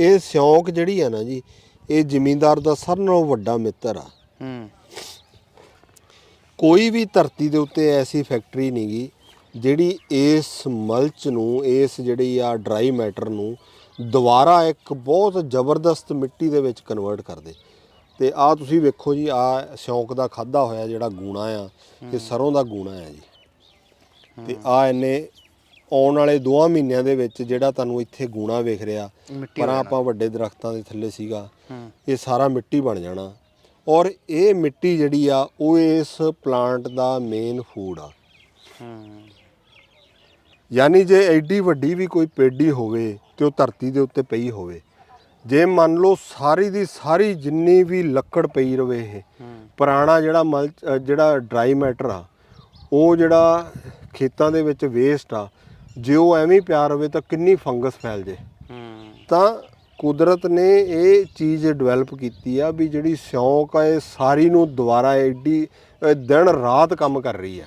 ਇਹ ਸਿਉਂਕ ਜਿਹੜੀ ਆ ਨਾ ਜੀ ਇਹ ਜ਼ਿਮੀਂਦਾਰ ਦਾ ਸਾਰਿਆਂ ਨਾਲੋਂ ਵੱਡਾ ਮਿੱਤਰ ਆ। ਹੂੰ। ਕੋਈ ਵੀ ਧਰਤੀ ਦੇ ਉੱਤੇ ਐਸੀ ਫੈਕਟਰੀ ਨਹੀਂਗੀ ਜਿਹੜੀ ਇਸ ਮਲਚ ਨੂੰ ਇਸ ਜਿਹੜੀ ਆ ਡਰਾਈ ਮੈਟਰ ਨੂੰ ਦੁਬਾਰਾ ਇੱਕ ਬਹੁਤ ਜ਼ਬਰਦਸਤ ਮਿੱਟੀ ਦੇ ਵਿੱਚ ਕਨਵਰਟ ਕਰ ਦੇ। ਤੇ ਆ ਤੁਸੀਂ ਵੇਖੋ ਜੀ ਆ ਸ਼ੌਂਕ ਦਾ ਖਾਦਾ ਹੋਇਆ ਜਿਹੜਾ ਗੂਣਾ ਆ ਇਹ ਸਰੋਂ ਦਾ ਗੂਣਾ ਆ ਜੀ। ਤੇ ਆ ਇਹਨੇ ਆਉਣ ਵਾਲੇ 2 ਮਹੀਨਿਆਂ ਦੇ ਵਿੱਚ ਜਿਹੜਾ ਤੁਹਾਨੂੰ ਇੱਥੇ ਗੂਣਾ ਵੇਖ ਰਿਹਾ ਪਰ ਆਪਾਂ ਵੱਡੇ ਦਰਖਤਾਂ ਦੇ ਥੱਲੇ ਸੀਗਾ ਇਹ ਸਾਰਾ ਮਿੱਟੀ ਬਣ ਜਾਣਾ। ਔਰ ਇਹ ਮਿੱਟੀ ਜਿਹੜੀ ਆ ਉਹ ਇਸ ਪਲਾਂਟ ਦਾ ਮੇਨ ਫੂਡ ਆ। ਯਾਨੀ ਜੇ ਐਡੀ ਵੱਡੀ ਵੀ ਕੋਈ ਪੇਡੀ ਹੋਵੇ ਤੇ ਉਹ ਧਰਤੀ ਦੇ ਉੱਤੇ ਪਈ ਹੋਵੇ ਜੇ ਮੰਨ ਲਓ ਸਾਰੀ ਦੀ ਸਾਰੀ ਜਿੰਨੀ ਵੀ ਲੱਕੜ ਪਈ ਰਵੇ ਇਹ ਪੁਰਾਣਾ ਜਿਹੜਾ ਮਲ ਜਿਹੜਾ ਡਰਾਈ ਮੈਟਰ ਆ ਉਹ ਜਿਹੜਾ ਖੇਤਾਂ ਦੇ ਵਿੱਚ ਵੇਸਟ ਆ ਜੇ ਉਹ ਐਵੇਂ ਹੀ ਪਿਆ ਰਵੇ ਤਾਂ ਕਿੰਨੀ ਫੰਗਸ ਫੈਲ ਜੇ। ਤਾਂ ਕੁਦਰਤ ਨੇ ਇਹ ਚੀਜ਼ ਡਿਵੈਲਪ ਕੀਤੀ ਆ ਵੀ ਜਿਹੜੀ ਸਿਉਂਕ ਆ ਇਹ ਸਾਰੀ ਨੂੰ ਦੁਬਾਰਾ ਐਡੀ ਦਿਨ ਰਾਤ ਕੰਮ ਕਰ ਰਹੀ ਆ।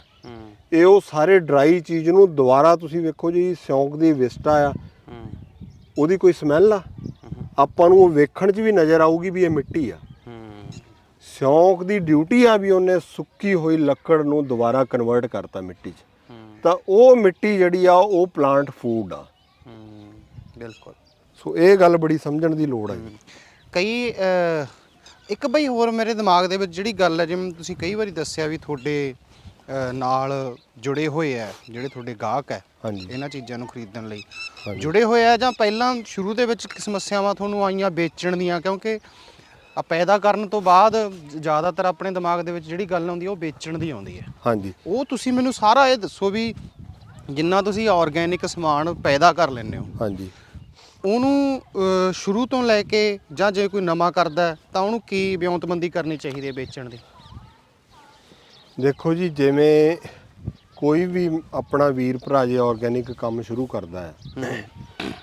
ਇਹ ਉਹ ਸਾਰੇ ਡਰਾਈ ਚੀਜ਼ ਨੂੰ ਦੁਬਾਰਾ ਤੁਸੀਂ ਵੇਖੋ ਜੀ ਸਿਉਂਕ ਦੀ ਵਿਸਟਾ ਆ। ਉਹਦੀ ਕੋਈ ਸਮੈਲ ਆ? ਆਪਾਂ ਨੂੰ ਉਹ ਵੇਖਣ 'ਚ ਵੀ ਨਜ਼ਰ ਆਊਗੀ ਵੀ ਇਹ ਮਿੱਟੀ ਆ। ਹੂੰ। ਸਿਉਂਕ ਦੀ ਡਿਊਟੀ ਆ ਵੀ ਉਹਨੇ ਸੁੱਕੀ ਹੋਈ ਲੱਕੜ ਨੂੰ ਦੁਬਾਰਾ ਕਨਵਰਟ ਕਰਤਾ ਮਿੱਟੀ 'ਚ। ਤਾਂ ਉਹ ਮਿੱਟੀ ਜਿਹੜੀ ਆ ਉਹ ਪਲਾਂਟ ਫੂਡ ਆ। ਹੂੰ ਬਿਲਕੁਲ। ਸੋ ਇਹ ਗੱਲ ਬੜੀ ਸਮਝਣ ਦੀ ਲੋੜ ਜੀ। ਕਈ ਇੱਕ ਬਈ ਹੋਰ ਮੇਰੇ ਦਿਮਾਗ ਦੇ ਵਿੱਚ ਜਿਹੜੀ ਗੱਲ ਹੈ ਜਿਵੇਂ ਤੁਸੀਂ ਕਈ ਵਾਰੀ ਦੱਸਿਆ ਵੀ ਤੁਹਾਡੇ ਨਾਲ ਜੁੜੇ ਹੋਏ ਆ ਜਿਹੜੇ ਤੁਹਾਡੇ ਗਾਹਕ ਹੈ ਇਹਨਾਂ ਚੀਜ਼ਾਂ ਨੂੰ ਖਰੀਦਣ ਲਈ। ਜੁੜੇ ਹੋਏ ਆ ਜਾਂ ਪਹਿਲਾਂ ਸ਼ੁਰੂ ਦੇ ਵਿੱਚ ਸਮੱਸਿਆਵਾਂ ਤੁਹਾਨੂੰ ਆਈਆਂ ਵੇਚਣ ਦੀਆਂ? ਕਿਉਂਕਿ ਆ ਪੈਦਾ ਕਰਨ ਤੋਂ ਬਾਅਦ ਜ਼ਿਆਦਾਤਰ ਆਪਣੇ ਦਿਮਾਗ ਦੇ ਵਿੱਚ ਜਿਹੜੀ ਗੱਲ ਆਉਂਦੀ ਹੈ ਉਹ ਵੇਚਣ ਦੀ ਆਉਂਦੀ ਹੈ ਹਾਂਜੀ। ਉਹ ਤੁਸੀਂ ਮੈਨੂੰ ਸਾਰਾ ਇਹ ਦੱਸੋ ਵੀ ਜਿੰਨਾ ਤੁਸੀਂ ਆਰਗੇਨਿਕ ਸਮਾਨ ਪੈਦਾ ਕਰ ਲੈਂਦੇ ਹੋ। ਹਾਂਜੀ। ਉਹਨੂੰ ਸ਼ੁਰੂ ਤੋਂ ਲੈ ਕੇ ਜਾਂ ਜੇ ਕੋਈ ਨਵਾਂ ਕਰਦਾ ਤਾਂ ਉਹਨੂੰ ਕੀ ਵਿਉਂਤਬੰਦੀ ਕਰਨੀ ਚਾਹੀਦੀ ਹੈ ਵੇਚਣ ਦੀ? ਦੇਖੋ ਜੀ ਜਿਵੇਂ ਕੋਈ ਵੀ ਆਪਣਾ ਵੀਰ ਭਰਾ ਜੇ ਆਰਗੈਨਿਕ ਕੰਮ ਸ਼ੁਰੂ ਕਰਦਾ ਹੈ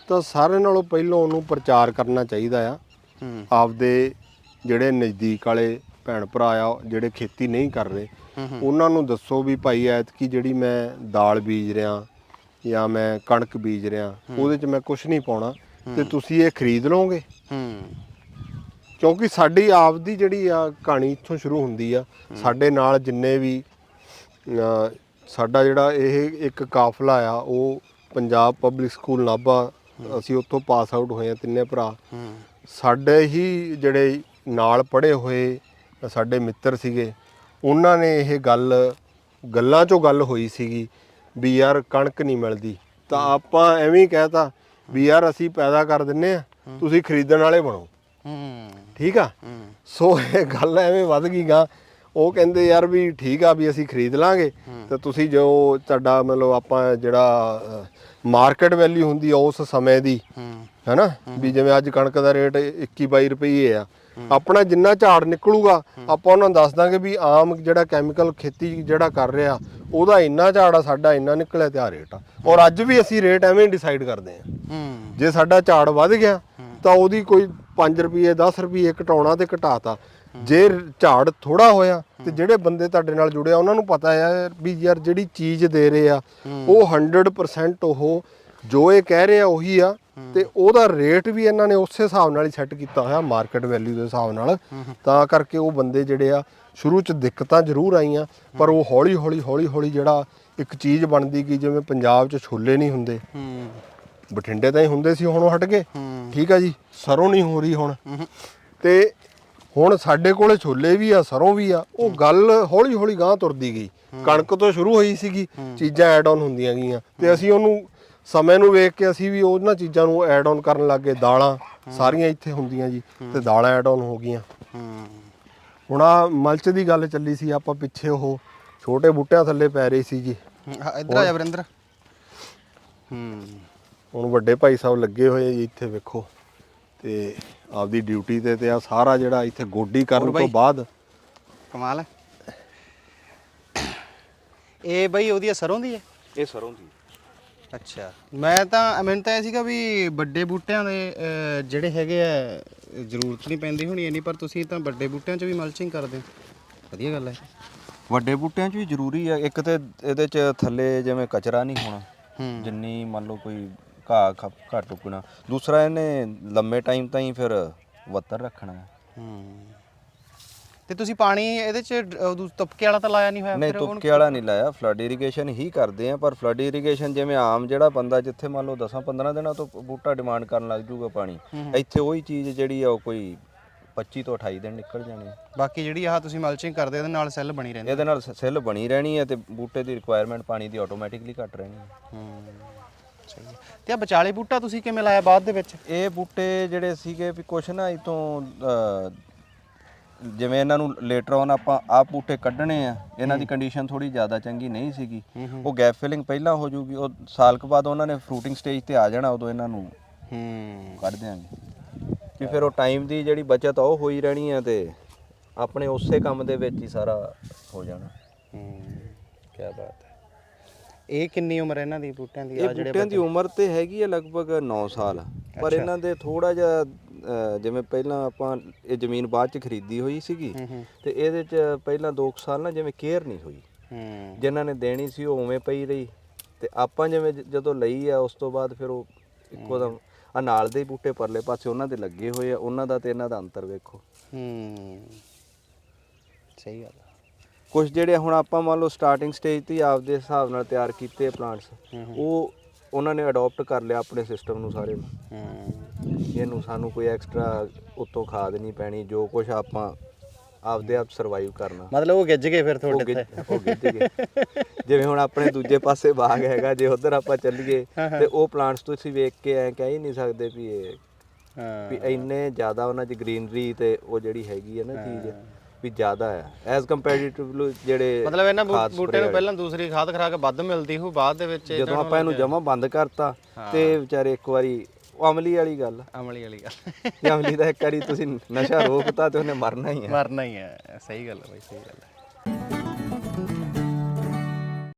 ਤਾਂ ਸਾਰਿਆਂ ਨਾਲੋਂ ਪਹਿਲਾਂ ਉਹਨੂੰ ਪ੍ਰਚਾਰ ਕਰਨਾ ਚਾਹੀਦਾ ਆ। ਆਪਦੇ ਜਿਹੜੇ ਨਜ਼ਦੀਕ ਵਾਲੇ ਭੈਣ ਭਰਾ ਆ ਜਿਹੜੇ ਖੇਤੀ ਨਹੀਂ ਕਰ ਰਹੇ ਉਹਨਾਂ ਨੂੰ ਦੱਸੋ ਵੀ ਭਾਈ ਐਤਕੀ ਜਿਹੜੀ ਮੈਂ ਦਾਲ ਬੀਜ ਰਿਹਾ ਜਾਂ ਮੈਂ ਕਣਕ ਬੀਜ ਰਿਹਾ ਉਹਦੇ 'ਚ ਮੈਂ ਕੁਝ ਨਹੀਂ ਪਾਉਣਾ ਤੇ ਤੁਸੀਂ ਇਹ ਖਰੀਦ ਲਓਗੇ? ਕਿਉਂਕਿ ਸਾਡੀ ਆਪ ਦੀ ਜਿਹੜੀ ਆ ਕਹਾਣੀ ਇੱਥੋਂ ਸ਼ੁਰੂ ਹੁੰਦੀ ਆ ਸਾਡੇ ਨਾਲ ਜਿੰਨੇ ਵੀ ਸਾਡਾ ਜਿਹੜਾ ਇਹ ਇੱਕ ਕਾਫਲਾ ਆ ਉਹ ਪੰਜਾਬ ਪਬਲਿਕ ਸਕੂਲ ਨਾਭਾ ਅਸੀਂ ਉੱਥੋਂ ਪਾਸ ਆਊਟ ਹੋਏ ਆ ਤਿੰਨੇ ਭਰਾ। ਸਾਡੇ ਹੀ ਜਿਹੜੇ ਨਾਲ ਪੜ੍ਹੇ ਹੋਏ ਸਾਡੇ ਮਿੱਤਰ ਸੀਗੇ ਉਹਨਾਂ ਨੇ ਇਹ ਗੱਲ ਗੱਲਾਂ 'ਚੋਂ ਗੱਲ ਹੋਈ ਸੀਗੀ ਵੀ ਯਾਰ ਕਣਕ ਨਹੀਂ ਮਿਲਦੀ। ਤਾਂ ਆਪਾਂ ਐਵੇਂ ਹੀ ਕਹਿਤਾ ਵੀ ਯਾਰ ਅਸੀਂ ਪੈਦਾ ਕਰ ਦਿੰਨੇ ਆ ਤੁਸੀਂ ਖਰੀਦਣ ਵਾਲੇ ਬਣੋ। ਠੀਕ ਆ? ਸੋ ਇਹ ਗੱਲ ਐਵੇਂ ਵੱਧ ਗਈ ਗਾ। ਉਹ ਕਹਿੰਦੇ ਯਾਰ ਵੀ ਠੀਕ ਆ ਵੀ ਅਸੀਂ ਖਰੀਦ ਲਾਂਗੇ। ਤੇ ਤੁਸੀਂ ਜੋ ਤੁਹਾਡਾ ਮਤਲਬ ਆਪਾਂ ਜਿਹੜਾ ਮਾਰਕੀਟ ਵੈਲਿਊ ਹੁੰਦੀ ਆ ਉਸ ਸਮੇਂ ਦੀ ਹੈਨਾ? ਵੀ ਜਿਵੇਂ ਅੱਜ ਕਣਕ ਦਾ ਰੇਟ 21 22 ਰੁਪਏ ਆ। ਆਪਣਾ ਜਿੰਨਾ ਝਾੜ ਨਿਕਲੂਗਾ ਆਪਾਂ ਉਹਨਾਂ ਨੂੰ ਦੱਸ ਦਾਂਗੇ ਵੀ ਆਮ ਜਿਹੜਾ ਕੈਮੀਕਲ ਖੇਤੀ ਜਿਹੜਾ ਕਰ ਰਿਹਾ ਉਹਦਾ ਇੰਨਾ ਝਾੜ ਆ ਸਾਡਾ ਇੰਨਾ ਨਿਕਲਿਆ ਤੇ ਆ ਰੇਟ ਆ। ਔਰ ਅੱਜ ਵੀ ਅਸੀਂ ਰੇਟ ਐਵੇਂ ਡਿਸਾਈਡ ਕਰਦੇ ਆ ਜੇ ਸਾਡਾ ਝਾੜ ਵੱਧ ਗਿਆ ਤਾਂ ਉਹਦੀ ਕੋਈ 5 ਰੁਪਏ 10 ਰੁਪਏ ਘਟਾਉਣਾ ਤੇ ਘਟਾਤਾ। ਜੇ ਝਾੜ ਥੋੜਾ ਹੋਇਆ ਤੇ ਜਿਹੜੇ ਬੰਦੇ ਤੁਹਾਡੇ ਨਾਲ ਜੁੜੇ ਆ ਉਹਨਾਂ ਨੂੰ ਪਤਾ ਹੈ ਵੀ ਯਾਰ ਜਿਹੜੀ ਚੀਜ਼ ਦੇ ਰਹੇ ਆ ਉਹ 100% ਉਹ ਜੋ ਇਹ ਕਹਿ ਰਹੇ ਆ ਉਹੀ ਆ ਤੇ ਉਹਦਾ ਰੇਟ ਵੀ ਇਹਨਾਂ ਨੇ ਉਸੇ ਹਿਸਾਬ ਨਾਲ ਹੀ ਸੈੱਟ ਕੀਤਾ ਹੋਇਆ ਮਾਰਕੀਟ ਵੈਲਿਊ ਦੇ ਹਿਸਾਬ ਨਾਲ। ਤਾਂ ਕਰਕੇ ਉਹ ਬੰਦੇ ਜਿਹੜੇ ਆ, ਸ਼ੁਰੂ ਚ ਦਿੱਕਤਾਂ ਜ਼ਰੂਰ ਆਈਆਂ, ਪਰ ਉਹ ਹੌਲੀ ਹੌਲੀ ਹੌਲੀ ਹੌਲੀ ਜਿਹੜਾ ਇੱਕ ਚੀਜ਼ ਬਣਦੀ ਗਈ ਜਿਵੇਂ ਪੰਜਾਬ ਚ ਛੋਲੇ ਨਹੀਂ ਹੁੰਦੇ। ਬਠਿੰਡੇ ਤਾਂ ਹੀ ਹੁੰਦੇ ਸੀ, ਹੁਣ ਉਹ ਹਟ ਗਏ। ਠੀਕ ਆ ਜੀ, ਸਰੋਂ ਨਹੀਂ ਹੋ ਰਹੀ ਹੁਣ। ਤੇ ਹੁਣ ਸਾਡੇ ਕੋਲੇ ਛੋਲੇ ਵੀ ਆ, ਸਰੋਂ ਵੀ ਆ, ਉਹ ਗੱਲ ਹੌਲੀ ਹੌਲੀ ਗਾਂ ਤੁਰਦੀ ਗਈ। ਕਣਕ ਤੋਂ ਸ਼ੁਰੂ ਹੋਈ ਸੀਗੀ, ਚੀਜ਼ਾਂ ਐਡ ਆਨ ਹੁੰਦੀਆਂ ਗਈਆਂ। ਤੇ ਅਸੀਂ ਉਹਨੂੰ ਸਮੇਂ ਨੂੰ ਵੇਖ ਕੇ ਅਸੀਂ ਵੀ ਉਹਨਾਂ ਚੀਜ਼ਾਂ ਨੂੰ ਐਡ ਆਨ ਕਰਨ ਲੱਗੇ ਦਾਲਾਂ ਸਾਰੀਆਂ ਇੱਥੇ ਹੁੰਦੀਆਂ ਜੀ ਤੇ ਦਾਲਾਂ ਐਡ ਆਨ ਹੋ ਗਈਆਂ। ਹੂੰ। ਹੁਣ ਆ ਮਲਚ ਦੀ ਗੱਲ ਚੱਲੀ ਸੀ ਆਪਾਂ ਪਿੱਛੇ ਉਹ ਛੋਟੇ ਬੂਟਿਆਂ ਥੱਲੇ ਪੈ ਰਹੀ ਸੀ ਜੀ। ਇੱਧਰ ਆ ਜਾ ਵਰਿੰਦਰ। ਹੂੰ। ਹੁਣ ਵੱਡੇ ਭਾਈ ਸਾਹਿਬ ਲੱਗੇ ਹੋਏ ਆ ਜੀ ਇੱਥੇ ਵੇਖੋ। ਤੇ ਆਪਦੀ ਡਿਊਟੀ ਤੇ ਤੇ ਆ ਸਾਰਾ ਜਿਹੜਾ ਇੱਥੇ ਗੋਡੀ ਕਰਨ? ਤੋਂ ਬਾਅਦ। ਕਮਾਲ ਹੈ। ਇਹ ਬਈ ਉਹਦੀ ਸਰੋਂ ਦੀ ਹੈ? ਇਹ ਸਰੋਂ ਦੀ ਅੱਛਾ। ਮੈਂ ਤਾਂ ਮੈਨੂੰ ਤਾਂ ਇਹ ਸੀਗਾ ਵੀ ਵੱਡੇ ਬੂਟਿਆਂ ਦੇ ਅਹ, ਜਿਹੜੇ ਹੈਗੇ ਆ ਜ਼ਰੂਰਤ ਨਹੀਂ ਪੈਂਦੀ ਹੋਣੀ ਇੰਨੀ ਪਰ ਤੁਸੀਂ ਤਾਂ ਵੱਡੇ ਬੂਟਿਆਂ 'ਚ ਵੀ ਮਲਚਿੰਗ ਕਰਦੇ ਹੋ। ਵਧੀਆ ਗੱਲ ਹੈ। ਵੱਡੇ ਬੂਟਿਆਂ 'ਚ ਵੀ ਜ਼ਰੂਰੀ ਆ ਇੱਕ ਤੇ ਇਹਦੇ 'ਚ ਥੱਲੇ ਜਿਵੇਂ ਕਚਰਾ ਨਹੀਂ ਹੋਣਾ ਹੂੰ। ਜਿੰਨੀ ਮੰਨ ਲਓ ਕੋਈ ਘਾਹ ਖ- ਘੱਟ ਉੱਗਣਾ ਦੂਸਰਾ ਇਹਨੇ ਲੰਮੇ ਟਾਈਮ ਤਾਈਂ ਫਿਰ ਵੱਤਰ ਰੱਖਣਾ। ਹੈ। ਹੂੰ। ਤੇ ਤੁਸੀਂ ਪਾਣੀ ਇਹਦੇ ਚ ਡ- ਉਹ ਦੂ- ਤੁਪਕੇ ਵਾਲਾ ਤਾਂ ਲਾਇਆ ਨਹੀਂ ਹੋਇਆ ਨਹੀਂ ਉਹਨੂੰ- ਤੁਪਕੇ ਵਾਲਾ ਨਹੀਂ ਲਾਇਆ ਫਲੱਡ ਇਰੀਗੇਸ਼ਨ ਹੀ ਕਰਦੇ ਆ ਪਰ ਫਲੱਡ ਇਰੀਗੇਸ਼ਨ ਜਿਵੇਂ ਆਮ ਜਿਹੜਾ ਬੰਦਾ ਜਿੱਥੇ ਮੰਨ ਲਓ 10 15 ਦਿਨਾਂ ਤੋਂ ਬੂਟਾ ਡਿਮਾਂਡ ਕਰਨ ਲੱਗ ਜੂਗਾ ਪਾਣੀ ਇੱਥੇ ਉਹੀ ਚੀਜ਼ ਜਿਹੜੀ ਆ ਉਹ ਕੋਈ 25 ਤੋਂ 28 ਦਿਨ ਨਿਕਲ ਜਾਣੇ ਆ। ਬਾਕੀ ਜਿਹੜੀ ਆਹ ਤੁਸੀਂ ਮਲਚਿੰਗ ਕਰਦੇ ਇਹਦੇ ਨਾਲ ਸੈੱਲ ਬਣੀ ਰਹਿੰਦੀ ਇਹਦੇ ਨਾਲ ਸੈੱਲ ਬਣੀ ਰਹਿਣੀ ਹੈ ਤੇ ਬੂਟੇ ਦੀ ਰਿਕੁਆਇਰਮੈਂਟ ਪਾਣੀ ਦੀ ਆਟੋਮੈਟਿਕਲੀ ਘਟ ਰਹਿਣੀ ਹੈ ਹੂੰ ਸਹੀ ਹੈ ਤੇ ਆ ਵਿਚਾਲੇ ਬੂਟਾ ਤੁਸੀਂ ਕਿਵੇਂ ਲਾਇਆ ਬਾਅਦ ਦੇ ਵਿੱਚ? ਇਹ ਬੂਟੇ ਜਿਹੜੇ ਸੀਗੇ ਵੀ ਕੁਛ ਨਾ ਇਤੋਂ ਜਿਵੇਂ ਇਹਨਾਂ ਨੂੰ ਲੇਟਰ ਔਨ ਆਪਾਂ ਆਹ ਬੂਟੇ ਕੱਢਣੇ ਆ ਇਹਨਾਂ ਦੀ ਕੰਡੀਸ਼ਨ ਥੋੜੀ ਜ਼ਿਆਦਾ ਚੰਗੀ ਨਹੀਂ ਸੀਗੀ। ਉਹ ਗੈਪ ਫਿਲਿੰਗ ਪਹਿਲਾਂ ਹੋ ਜੂਗੀ ਉਹ ਸਾਲ ਕੁ ਬਾਅਦ ਉਹਨਾਂ ਨੇ ਫਰੂਟਿੰਗ ਸਟੇਜ ਤੇ ਆ ਜਾਣਾ ਉਦੋਂ ਇਹਨਾਂ ਨੂੰ ਹੂੰ। ਕੱਢ ਦਿਆਂਗੇ। ਕਿ ਫਿਰ ਉਹ ਟਾਈਮ ਦੀ ਜਿਹੜੀ ਬਚਤ ਆ ਉਹ ਹੋਈ ਰਹਿਣੀ ਆ ਤੇ ਆਪਣੇ ਉਸੇ ਕੰਮ ਦੇ ਵਿੱਚ ਹੀ ਸਾਰਾ ਹੋ ਜਾਣਾ। ਹੂੰ। ਕੀ ਬਾਤ ਹੈ। ਇਹ ਕਿੰਨੀ ਉਮਰ ਹੈ ਇਹਨਾਂ ਦੀ ਬੂਟਿਆਂ ਦੀ ਇਹ ਆ ਜਿਹੜੇ ਬੂਟਿਆਂ ਦੀ ਉਮਰ ਤੇ ਹੈਗੀ ਹੈ ਲਗਭਗ 9 ਸਾਲ। ਪਰ ਇਹਨਾਂ ਦੇ ਥੋੜਾ ਜਿਹਾ ਅ, ਜਿਵੇਂ ਪਹਿਲਾਂ ਆਪਾਂ ਇਹ ਜ਼ਮੀਨ ਬਾਅਦ ਚ ਖਰੀਦੀ ਹੋਈ ਸੀਗੀ ਤੇ ਇਹਦੇ ਚ ਪਹਿਲਾਂ 2 ਸਾਲ ਨਾ ਜਿਵੇਂ ਕੇਅਰ ਨਹੀਂ ਹੋਈ। ਹੂੰ। ਜਿਨ੍ਹਾਂ ਨੇ ਦੇਣੀ ਸੀ ਉਹ ਉਵੇਂ ਪਈ ਰਹੀ। ਤੇ ਆਪਾਂ ਜਿਵੇਂ ਜ- ਜਦੋਂ ਲਈ ਆ ਉਸ ਤੋਂ ਬਾਅਦ ਫਿਰ ਉਹ ਇੱਕੋ ਦਮ ਆ ਨਾਲ ਦੇ ਹੀ ਬੂਟੇ ਪਰਲੇ ਪਾਸੇ ਉਹਨਾਂ ਦੇ ਲੱਗੇ ਹੋਏ ਆ। ਉਹਨਾਂ ਦਾ ਤੇ ਇਹਨਾਂ ਦਾ ਅੰਤਰ ਵੇਖੋ। ਹੂੰ। ਸਹੀ ਗੱਲ ਹੈ ਕੁਝ ਜਿਹੜੇ ਹੁਣ ਆਪਾਂ ਮੰਨ ਲਓ ਸਟਾਰਟਿੰਗ ਸਟੇਜ ਤੇ ਹੀ ਆਪਦੇ ਹਿਸਾਬ ਨਾਲ ਤਿਆਰ ਕੀਤੇ ਪਲਾਂਟਸ ਉਹ ਉਹਨਾਂ ਨੇ ਅਡਾਪਟ ਕਰ ਲਿਆ ਆਪਣੇ ਸਿਸਟਮ ਨੂੰ ਸਾਰੇ ਨੂੰ। ਹੂੰ। ਇਹਨੂੰ ਸਾਨੂੰ ਕੋਈ ਐਕਸਟਰਾ ਉੱਤੋਂ ਖਾਦ ਨਹੀਂ ਪੈਣੀ ਜੋ ਕੁਝ ਆਪਾਂ ਆਪਦੇ ਆਪ ਸਰਵਾਈਵ ਕਰਨਾ। ਮਤਲਬ ਉਹ ਗਿੱਜ ਗਏ ਫਿਰ ਤੁਹਾਡੇ ਤੇ ਉਹ ਗਿੱਜ ਗਏ। ਜਿਵੇਂ ਹੁਣ ਆਪਣੇ ਦੂਜੇ ਪਾਸੇ ਬਾਗ ਹੈਗਾ ਜੇ ਉਧਰ ਆਪਾਂ ਚੱਲੀਏ ਤੇ ਉਹ ਪਲਾਂਟਸ ਤੁਸੀਂ ਵੇਖ ਕੇ ਐ ਕਹਿ ਹੀ ਨਹੀਂ ਸਕਦੇ ਵੀ ਇਹ ਵੀ ਇੰਨੇ ਜ਼ਿਆਦਾ ਉਹਨਾਂ 'ਚ ਗ੍ਰੀਨਰੀ ਤੇ ਉਹ ਜਿਹੜੀ ਹੈਗੀ ਹੈ ਨਾ ਚੀਜ਼। ਵੀ ਜ਼ਿਆਦਾ ਆ। ਐਜ਼ ਕੰਪੈਰੀਟਿਵਲੀ ਜਿਹੜੇ ਮਤਲਬ ਇਹਨਾਂ ਬੂ- ਖਾਦ ਬੂਟੇ ਨੂੰ ਪਹਿਲਾਂ ਦੂਸਰੀ ਖਾਦ ਖਰਾਕ ਵੱਧ ਮਿਲਦੀ ਹੋ ਬਾਅਦ ਦੇ ਵਿੱਚ ਜਦੋਂ ਆਪਾਂ ਇਹਨੂੰ ਜਮਾ ਬੰਦ ਕਰਤਾ ਤੇ ਵਿਚਾਰੇ ਇੱਕ ਵਾਰੀ ਉਹ ਅਮਲੀ ਵਾਲੀ ਗੱਲ ਆ। ਅਮਲੀ ਵਾਲੀ ਗੱਲ। ਜੇ ਅਮਲੀ ਦਾ ਇੱਕ ਵਾਰੀ ਤੁਸੀਂ ਨਸ਼ਾ ਰੋਕਤਾ ਤੇ ਉਹਨੇ ਮਰਨਾ ਹੀ ਆ। ਮਰਨਾ ਹੀ ਹੈ ਸਹੀ ਗੱਲ ਹੈ ਬਾਈ ਸਹੀ ਗੱਲ ਹੈ